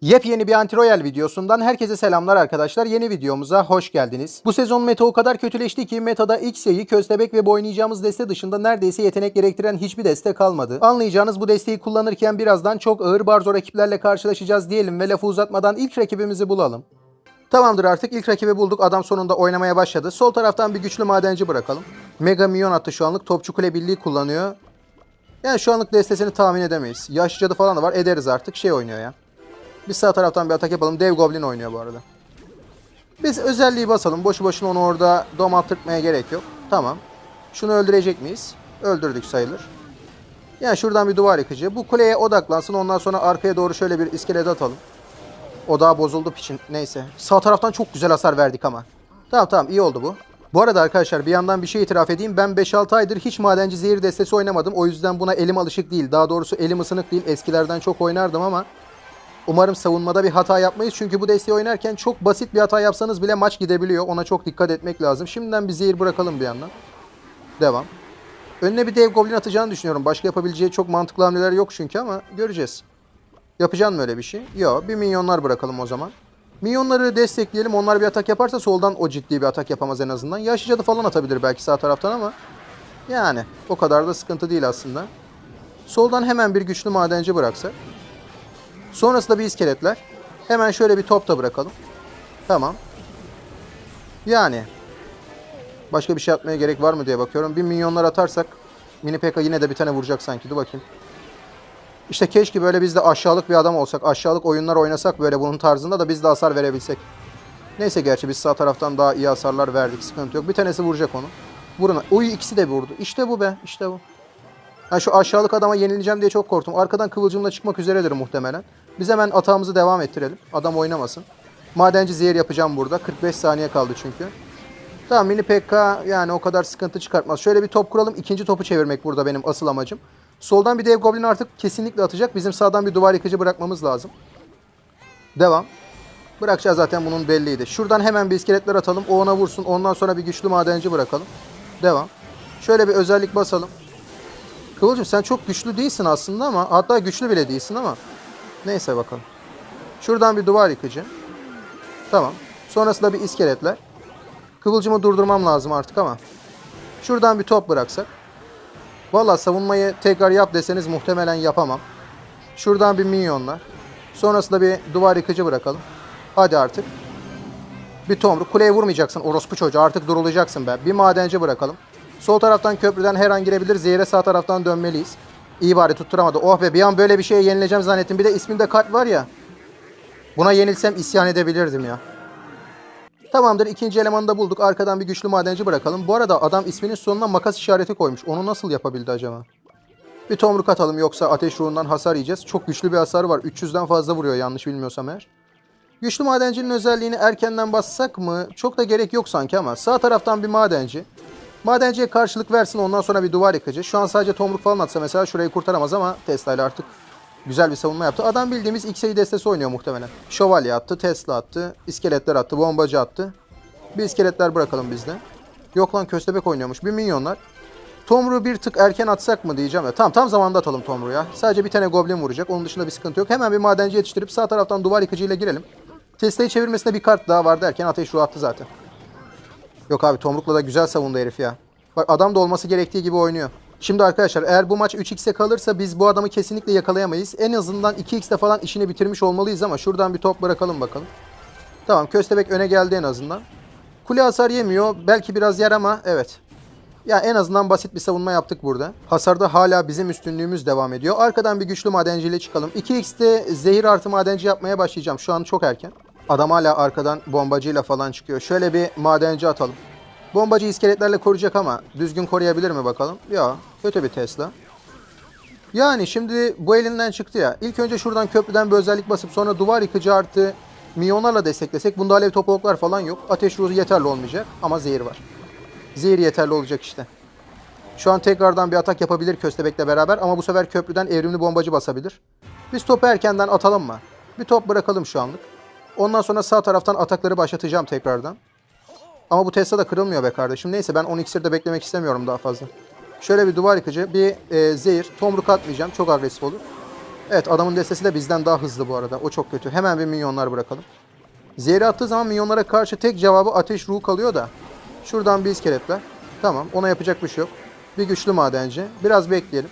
Yepyeni bir anti-royal videosundan herkese selamlar arkadaşlar. Yeni videomuza hoş geldiniz. Bu sezon meta o kadar kötüleşti ki metada X'yi, Köstebek ve bu oynayacağımız deste dışında neredeyse yetenek gerektiren hiçbir deste kalmadı. Anlayacağınız bu desteği kullanırken birazdan çok ağır barzo rakiplerle karşılaşacağız diyelim ve lafı uzatmadan ilk rakibimizi bulalım. Tamamdır artık ilk rakibi bulduk. Adam sonunda oynamaya başladı. Sol taraftan bir güçlü madenci bırakalım. Mega Milyon attı şu anlık. Topçu Kule Birliği kullanıyor. Yani şu anlık destesini tahmin edemeyiz. Yaş cadı falan da var. Ederiz artık. Şey oynuyor ya. Biz sağ taraftan bir atak yapalım. Dev Goblin oynuyor bu arada. Biz özelliği basalım. Boşu boşuna onu orada domalttırmaya gerek yok. Tamam. Şunu öldürecek miyiz? Öldürdük sayılır. Yani şuradan bir duvar yıkıcı. Bu kuleye odaklansın. Ondan sonra arkaya doğru şöyle bir iskelet atalım. O daha bozuldu piçin. Neyse. Sağ taraftan çok güzel hasar verdik ama. Tamam tamam iyi oldu bu. Bu arada arkadaşlar bir yandan bir şey itiraf edeyim. Ben 5-6 aydır hiç madenci zehir destesi oynamadım. O yüzden buna elim alışık değil. Daha doğrusu elim ısınık değil. Eskilerden çok oynardım ama umarım savunmada bir hata yapmayız. Çünkü bu desteği oynarken çok basit bir hata yapsanız bile maç gidebiliyor. Ona çok dikkat etmek lazım. Şimdiden bir zehir bırakalım bir yandan. Devam. Önüne bir dev goblin atacağını düşünüyorum. Başka yapabileceği çok mantıklı hamleler yok çünkü ama göreceğiz. Yapacaksın mı öyle bir şey? Yok. Bir minyonlar bırakalım o zaman. Minyonları destekleyelim. Onlar bir atak yaparsa soldan o ciddi bir atak yapamaz en azından. Yaşlı cadı falan atabilir belki sağ taraftan ama yani o kadar da sıkıntı değil aslında. Soldan hemen bir güçlü madenci bıraksak. Sonrasında bir iskeletler. Hemen şöyle bir top da bırakalım. Tamam. Yani başka bir şey atmaya gerek var mı diye bakıyorum. Bir minyonlar atarsak Mini Pekka yine de bir tane vuracak sanki. Dur bakayım. İşte keşke böyle biz de aşağılık bir adam olsak. Aşağılık oyunlar oynasak böyle bunun tarzında da biz de hasar verebilsek. Neyse gerçi biz sağ taraftan daha iyi hasarlar verdik. Sıkıntı yok. Bir tanesi vuracak onu. Vurun. Uy ikisi de vurdu. İşte bu be. İşte bu. Ha şu aşağılık adama yenileceğim diye çok korktum. Arkadan kıvılcımla çıkmak üzeredir muhtemelen. Biz hemen atağımızı devam ettirelim. Adam oynamasın. Madenci zehir yapacağım burada. 45 saniye kaldı çünkü. Tamam mini PK yani o kadar sıkıntı çıkartmaz. Şöyle bir top kuralım. İkinci topu çevirmek burada benim asıl amacım. Soldan bir dev goblin artık kesinlikle atacak. Bizim sağdan bir duvar yıkıcı bırakmamız lazım. Devam. Bırakacağız zaten bunun belliydi. Şuradan hemen bir iskeletler atalım. O ona vursun. Ondan sonra bir güçlü madenci bırakalım. Devam. Şöyle bir özellik basalım. Kıvılcım sen çok güçlü değilsin aslında ama hatta güçlü bile değilsin ama neyse bakalım. Şuradan bir duvar yıkıcı. Tamam. Sonrasında bir iskeletler. Kıvılcımı durdurmam lazım artık ama. Şuradan bir top bıraksak. Valla savunmayı tekrar yap deseniz muhtemelen yapamam. Şuradan bir minyonlar. Sonrasında bir duvar yıkıcı bırakalım. Hadi artık. Bir tomruk. Kuleye vurmayacaksın orospu çocuğu. Artık durulacaksın be. Bir madenci bırakalım. Sol taraftan köprüden her an girebilir. Zehre sağ taraftan dönmeliyiz. İyi bari tutturamadı. Oh be bir an böyle bir şeye yenileceğim zannettim. Bir de isminde kalp var ya. Buna yenilsem isyan edebilirdim ya. Tamamdır ikinci elemanı da bulduk. Arkadan bir güçlü madenci bırakalım. Bu arada adam isminin sonuna makas işareti koymuş. Onu nasıl yapabildi acaba? Bir tomruk atalım yoksa ateş ruhundan hasar yiyeceğiz. Çok güçlü bir hasar var. 300'den fazla vuruyor yanlış bilmiyorsam eğer. Güçlü madencinin özelliğini erkenden bassak mı? Çok da gerek yok sanki ama. Sağ taraftan bir madenci. Madenciye karşılık versin ondan sonra bir duvar yıkıcı. Şu an sadece tomruk falan atsa mesela şurayı kurtaramaz ama Tesla ile artık güzel bir savunma yaptı. Adam bildiğimiz X'e destesi oynuyor muhtemelen. Şövalye attı, Tesla attı, iskeletler attı, bombacı attı. Bir iskeletler bırakalım bizde. Yok lan köstebek oynuyormuş. Bir minyonlar. Tomruğu bir tık erken atsak mı diyeceğim ya. Tamam tam zamanda atalım Tomruğu ya. Sadece bir tane goblin vuracak. Onun dışında bir sıkıntı yok. Hemen bir madenci yetiştirip sağ taraftan duvar yıkıcıyla girelim. Tesla'yı çevirmesine bir kart daha var derken ateş ruhu attı zaten. Yok abi Tomruk'la da güzel savundu herif ya. Bak adam da olması gerektiği gibi oynuyor. Şimdi arkadaşlar eğer bu maç 3x'e kalırsa biz bu adamı kesinlikle yakalayamayız. En azından 2x'te falan işini bitirmiş olmalıyız ama şuradan bir top bırakalım bakalım. Tamam Köstebek öne geldi en azından. Kule hasar yemiyor. Belki biraz yer ama evet. Ya en azından basit bir savunma yaptık burada. Hasarda hala bizim üstünlüğümüz devam ediyor. Arkadan bir güçlü madenciyle çıkalım. 2x'te zehir artı madenci yapmaya başlayacağım. Şu an çok erken. Adam hala arkadan bombacıyla falan çıkıyor. Şöyle bir madenci atalım. Bombacı iskeletlerle koruyacak ama düzgün koruyabilir mi bakalım? Ya kötü bir Tesla. Yani şimdi bu elinden çıktı ya. İlk önce şuradan köprüden bir özellik basıp sonra duvar yıkıcı artı milyonlarla desteklesek. Bunda alev topu oklar falan yok. Ateş ruhu yeterli olmayacak ama zehir var. Zehir yeterli olacak işte. Şu an tekrardan bir atak yapabilir köstebekle beraber ama bu sefer köprüden evrimli bombacı basabilir. Biz topu erkenden atalım mı? Bir top bırakalım şu anlık. Ondan sonra sağ taraftan atakları başlatacağım tekrardan. Ama bu Tesla da kırılmıyor be kardeşim. Neyse ben 10 iksirde beklemek istemiyorum daha fazla. Şöyle bir duvar yıkıcı, bir e, zehir. Tomruk atmayacağım. Çok agresif olur. Evet adamın destesi de bizden daha hızlı bu arada. O çok kötü. Hemen bir minyonlar bırakalım. Zehri attığı zaman minyonlara karşı tek cevabı ateş ruhu kalıyor da. Şuradan bir iskeletler. Tamam ona yapacak bir şey yok. Bir güçlü madenci. Biraz bekleyelim.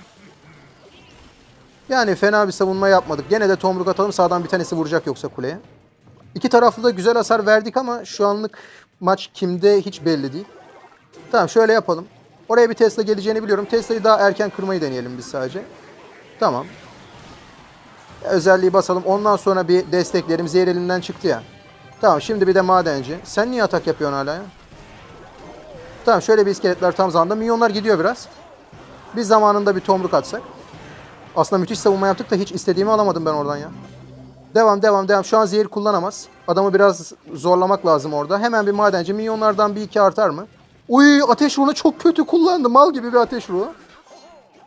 Yani fena bir savunma yapmadık. Gene de tomruk atalım sağdan bir tanesi vuracak yoksa kuleye. İki taraflı da güzel hasar verdik ama şu anlık maç kimde hiç belli değil. Tamam şöyle yapalım. Oraya bir Tesla geleceğini biliyorum. Tesla'yı daha erken kırmayı deneyelim biz sadece. Tamam. Özelliği basalım. Ondan sonra bir desteklerim. Zehir elimden çıktı ya. Tamam şimdi bir de madenci. Sen niye atak yapıyorsun hala ya? Tamam şöyle bir iskeletler tam zamanda. Milyonlar gidiyor biraz. Biz zamanında bir tomruk atsak. Aslında müthiş savunma yaptık da hiç istediğimi alamadım ben oradan ya. Devam devam devam. Şu an zehir kullanamaz. Adamı biraz zorlamak lazım orada. Hemen bir madenci. Milyonlardan bir iki artar mı? Uy ateş ruhunu çok kötü kullandı. Mal gibi bir ateş ruhu.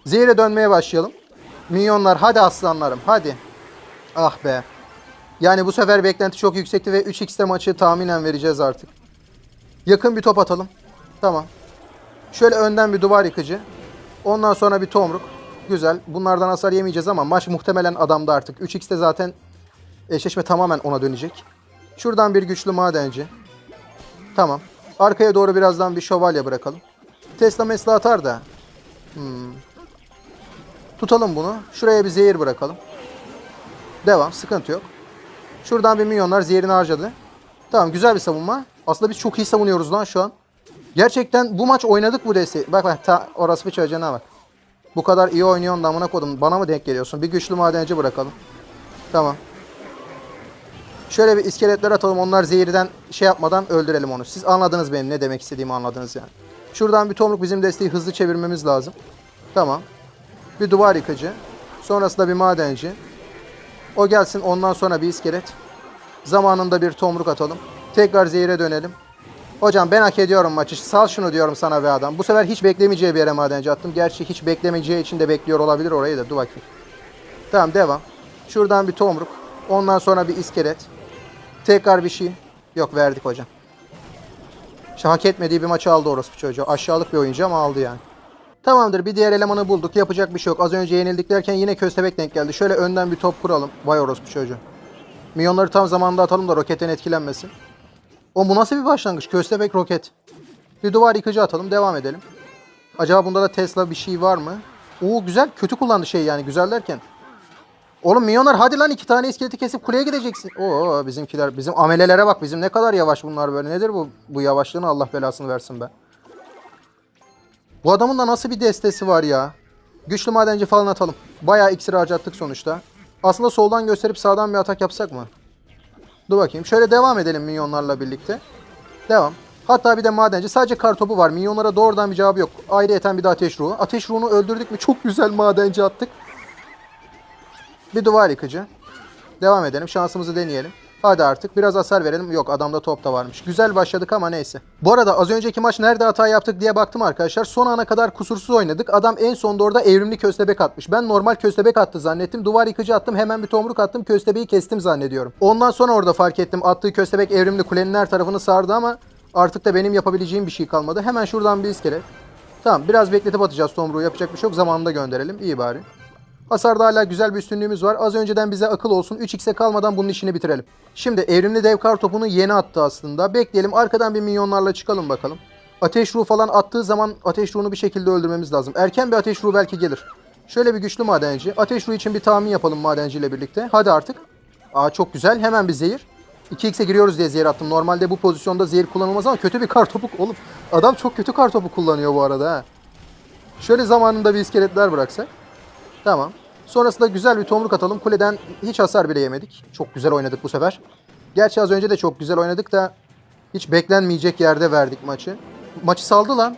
Zehire dönmeye başlayalım. Minyonlar hadi aslanlarım hadi. Ah be. Yani bu sefer beklenti çok yüksekti ve 3x'te maçı tahminen vereceğiz artık. Yakın bir top atalım. Tamam. Şöyle önden bir duvar yıkıcı. Ondan sonra bir tomruk. Güzel. Bunlardan hasar yemeyeceğiz ama maç muhtemelen adamda artık. 3x'te zaten eşleşme tamamen ona dönecek. Şuradan bir güçlü madenci. Tamam. Arkaya doğru birazdan bir şövalye bırakalım. Tesla mesla atar da. Hmm. Tutalım bunu. Şuraya bir zehir bırakalım. Devam. Sıkıntı yok. Şuradan bir milyonlar zehirini harcadı. Tamam güzel bir savunma. Aslında biz çok iyi savunuyoruz lan şu an. Gerçekten bu maç oynadık bu desteği. Bak bak ta orası bir çocuğuna bak. Bu kadar iyi oynuyorsun da amına kodum. Bana mı denk geliyorsun? Bir güçlü madenci bırakalım. Tamam. Şöyle bir iskeletler atalım. Onlar zehirden şey yapmadan öldürelim onu. Siz anladınız benim ne demek istediğimi anladınız yani. Şuradan bir tomruk bizim desteği hızlı çevirmemiz lazım. Tamam. Bir duvar yıkıcı. Sonrasında bir madenci. O gelsin ondan sonra bir iskelet. Zamanında bir tomruk atalım. Tekrar zehire dönelim. Hocam ben hak ediyorum maçı. Sal şunu diyorum sana be adam. Bu sefer hiç beklemeyeceği bir yere madenci attım. Gerçi hiç beklemeyeceği için de bekliyor olabilir orayı da. Dur bakayım. Tamam devam. Şuradan bir tomruk. Ondan sonra bir iskelet. Tekrar bir şey. Yok verdik hocam. İşte hak etmediği bir maçı aldı orospu çocuğu. Aşağılık bir oyuncu ama aldı yani. Tamamdır bir diğer elemanı bulduk. Yapacak bir şey yok. Az önce yenildik derken yine köstebek denk geldi. Şöyle önden bir top kuralım. Vay orospu çocuğu. Milyonları tam zamanında atalım da roketten etkilenmesin. O bu nasıl bir başlangıç? Köstebek roket. Bir duvar yıkıcı atalım. Devam edelim. Acaba bunda da Tesla bir şey var mı? Oo güzel. Kötü kullandı şey yani. Güzel derken. Oğlum milyonlar hadi lan iki tane iskeleti kesip kuleye gideceksin. Oo bizimkiler. Bizim amelelere bak. Bizim ne kadar yavaş bunlar böyle. Nedir bu bu yavaşlığını Allah belasını versin be. Bu adamın da nasıl bir destesi var ya. Güçlü madenci falan atalım. Bayağı iksir harcattık sonuçta. Aslında soldan gösterip sağdan bir atak yapsak mı? Dur bakayım. Şöyle devam edelim minyonlarla birlikte. Devam. Hatta bir de madenci. Sadece kartopu var. Minyonlara doğrudan bir cevabı yok. Ayrıyeten bir de ateş ruhu. Ateş ruhunu öldürdük mü çok güzel madenci attık. Bir duvar yıkıcı. Devam edelim. Şansımızı deneyelim. Hadi artık biraz hasar verelim. Yok adamda top da varmış. Güzel başladık ama neyse. Bu arada az önceki maç nerede hata yaptık diye baktım arkadaşlar. Son ana kadar kusursuz oynadık. Adam en sonda orada evrimli köstebek atmış. Ben normal köstebek attı zannettim. Duvar yıkıcı attım. Hemen bir tomruk attım. Köstebeği kestim zannediyorum. Ondan sonra orada fark ettim. Attığı köstebek evrimli kulenin her tarafını sardı ama artık da benim yapabileceğim bir şey kalmadı. Hemen şuradan bir iskelet. Tamam biraz bekletip atacağız tomruğu. Yapacak bir şey yok. Zamanında gönderelim. İyi bari. Hasarda hala güzel bir üstünlüğümüz var. Az önceden bize akıl olsun. 3x'e kalmadan bunun işini bitirelim. Şimdi evrimli dev kar topunu yeni attı aslında. Bekleyelim arkadan bir minyonlarla çıkalım bakalım. Ateş ruhu falan attığı zaman ateş ruhunu bir şekilde öldürmemiz lazım. Erken bir ateş ruhu belki gelir. Şöyle bir güçlü madenci. Ateş ruhu için bir tahmin yapalım madenciyle birlikte. Hadi artık. Aa çok güzel. Hemen bir zehir. 2x'e giriyoruz diye zehir attım. Normalde bu pozisyonda zehir kullanılmaz ama kötü bir kar topu. Oğlum adam çok kötü kar topu kullanıyor bu arada ha. Şöyle zamanında bir iskeletler bıraksak. Tamam. Sonrasında güzel bir tomruk atalım. Kuleden hiç hasar bile yemedik. Çok güzel oynadık bu sefer. Gerçi az önce de çok güzel oynadık da hiç beklenmeyecek yerde verdik maçı. Maçı saldı lan.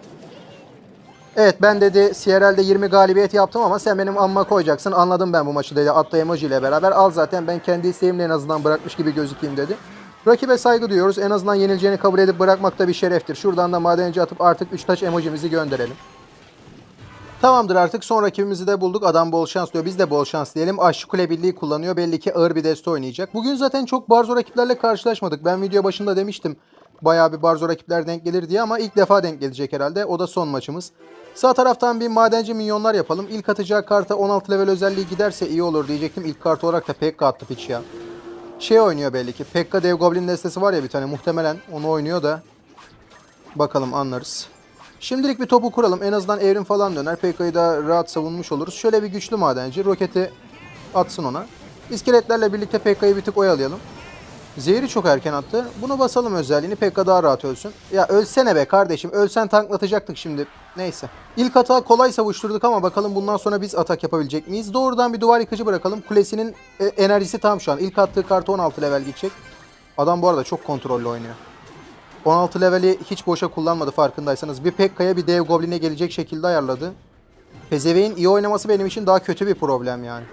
Evet ben dedi CRL'de 20 galibiyet yaptım ama sen benim amma koyacaksın. Anladım ben bu maçı dedi. Atla emoji ile beraber. Al zaten ben kendi isteğimle en azından bırakmış gibi gözükeyim dedi. Rakibe saygı duyuyoruz. En azından yenileceğini kabul edip bırakmak da bir şereftir. Şuradan da madenci atıp artık 3 taş emojimizi gönderelim. Tamamdır artık son rakibimizi de bulduk. Adam bol şans diyor. Biz de bol şans diyelim. Aşçı Kule Birliği kullanıyor. Belli ki ağır bir deste oynayacak. Bugün zaten çok barzo rakiplerle karşılaşmadık. Ben video başında demiştim. Bayağı bir barzo rakipler denk gelir diye ama ilk defa denk gelecek herhalde. O da son maçımız. Sağ taraftan bir madenci minyonlar yapalım. İlk atacağı karta 16 level özelliği giderse iyi olur diyecektim. İlk kart olarak da Pekka attı piç ya. Şey oynuyor belli ki. Pekka dev goblin destesi var ya bir tane muhtemelen onu oynuyor da. Bakalım anlarız. Şimdilik bir topu kuralım. En azından evrim falan döner. Pekka'yı da rahat savunmuş oluruz. Şöyle bir güçlü madenci. Roketi atsın ona. İskeletlerle birlikte Pekka'yı bir tık oyalayalım. Zehri çok erken attı. Bunu basalım özelliğini. Pekka daha rahat ölsün. Ya ölsene be kardeşim. Ölsen tanklatacaktık şimdi. Neyse. İlk atağı kolay savuşturduk ama bakalım bundan sonra biz atak yapabilecek miyiz? Doğrudan bir duvar yıkıcı bırakalım. Kulesinin e, enerjisi tam şu an. İlk attığı kartı 16 level gidecek. Adam bu arada çok kontrollü oynuyor. 16 leveli hiç boşa kullanmadı farkındaysanız. Bir Pekka'ya bir dev goblin'e gelecek şekilde ayarladı. Pezeveğin iyi oynaması benim için daha kötü bir problem yani.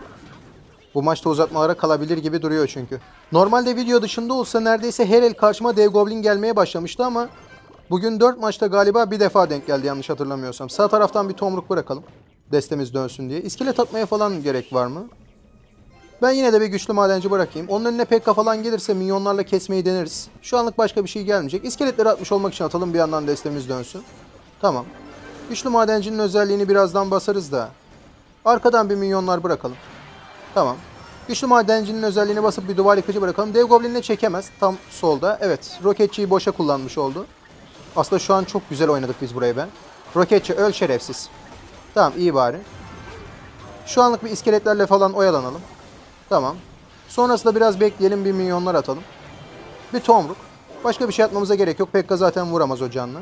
Bu maçta uzatmalara kalabilir gibi duruyor çünkü. Normalde video dışında olsa neredeyse her el karşıma dev goblin gelmeye başlamıştı ama bugün 4 maçta galiba bir defa denk geldi yanlış hatırlamıyorsam. Sağ taraftan bir tomruk bırakalım. Destemiz dönsün diye. İskelet atmaya falan gerek var mı? Ben yine de bir güçlü madenci bırakayım. Onun önüne pekka falan gelirse minyonlarla kesmeyi deneriz. Şu anlık başka bir şey gelmeyecek. İskeletleri atmış olmak için atalım bir yandan destemiz dönsün. Tamam. Güçlü madencinin özelliğini birazdan basarız da. Arkadan bir minyonlar bırakalım. Tamam. Güçlü madencinin özelliğini basıp bir duvar yıkıcı bırakalım. Dev goblinle çekemez. Tam solda. Evet. Roketçiyi boşa kullanmış oldu. Aslında şu an çok güzel oynadık biz burayı ben. Roketçi öl şerefsiz. Tamam iyi bari. Şu anlık bir iskeletlerle falan oyalanalım. Tamam. Sonrasında biraz bekleyelim bir milyonlar atalım. Bir tomruk. Başka bir şey atmamıza gerek yok. Pekka zaten vuramaz o canlı.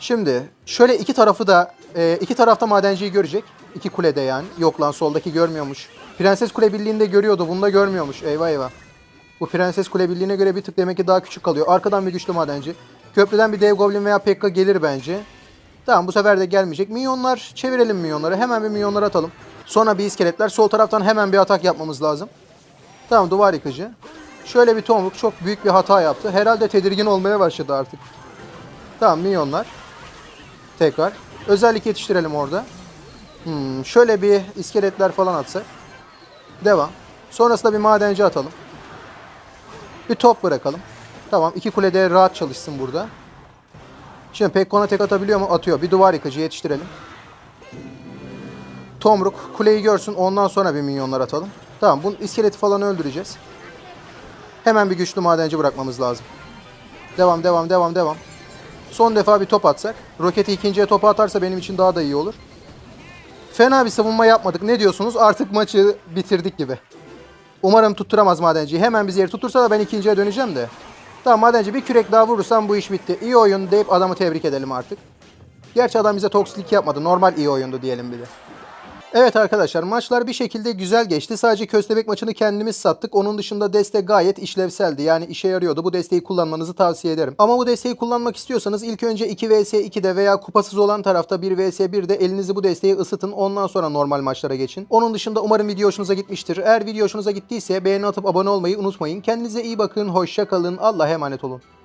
Şimdi şöyle iki tarafı da e, iki tarafta madenciyi görecek. İki kulede yani. Yok lan soldaki görmüyormuş. Prenses Kule Birliği'nde görüyordu. Bunda görmüyormuş. Eyvah eyvah. Bu Prenses Kule Birliği'ne göre bir tık demek ki daha küçük kalıyor. Arkadan bir güçlü madenci. Köprüden bir dev goblin veya Pekka gelir bence. Tamam bu sefer de gelmeyecek. Minyonlar çevirelim minyonları. Hemen bir minyonlar atalım. Sonra bir iskeletler. Sol taraftan hemen bir atak yapmamız lazım. Tamam duvar yıkıcı. Şöyle bir tomruk çok büyük bir hata yaptı. Herhalde tedirgin olmaya başladı artık. Tamam minyonlar. Tekrar. Özellik yetiştirelim orada. Hmm, şöyle bir iskeletler falan atsak. Devam. Sonrasında bir madenci atalım. Bir top bırakalım. Tamam iki kulede rahat çalışsın burada. Şimdi Pekkon'a tek atabiliyor mu? Atıyor. Bir duvar yıkıcı yetiştirelim. Tomruk kuleyi görsün ondan sonra bir minyonlar atalım. Tamam bu iskeleti falan öldüreceğiz. Hemen bir güçlü madenci bırakmamız lazım. Devam devam devam devam. Son defa bir top atsak. Roketi ikinciye topu atarsa benim için daha da iyi olur. Fena bir savunma yapmadık. Ne diyorsunuz? Artık maçı bitirdik gibi. Umarım tutturamaz madenciyi. Hemen bizi yeri tutursa da ben ikinciye döneceğim de. Tamam madenci bir kürek daha vurursam bu iş bitti. İyi oyun deyip adamı tebrik edelim artık. Gerçi adam bize toksik yapmadı. Normal iyi oyundu diyelim bir de. Evet arkadaşlar maçlar bir şekilde güzel geçti. Sadece köstebek maçını kendimiz sattık. Onun dışında deste gayet işlevseldi. Yani işe yarıyordu. Bu desteği kullanmanızı tavsiye ederim. Ama bu desteği kullanmak istiyorsanız ilk önce 2 vs 2'de veya kupasız olan tarafta 1 vs 1'de elinizi bu desteği ısıtın. Ondan sonra normal maçlara geçin. Onun dışında umarım video hoşunuza gitmiştir. Eğer video hoşunuza gittiyse beğeni atıp abone olmayı unutmayın. Kendinize iyi bakın. Hoşça kalın. Allah'a emanet olun.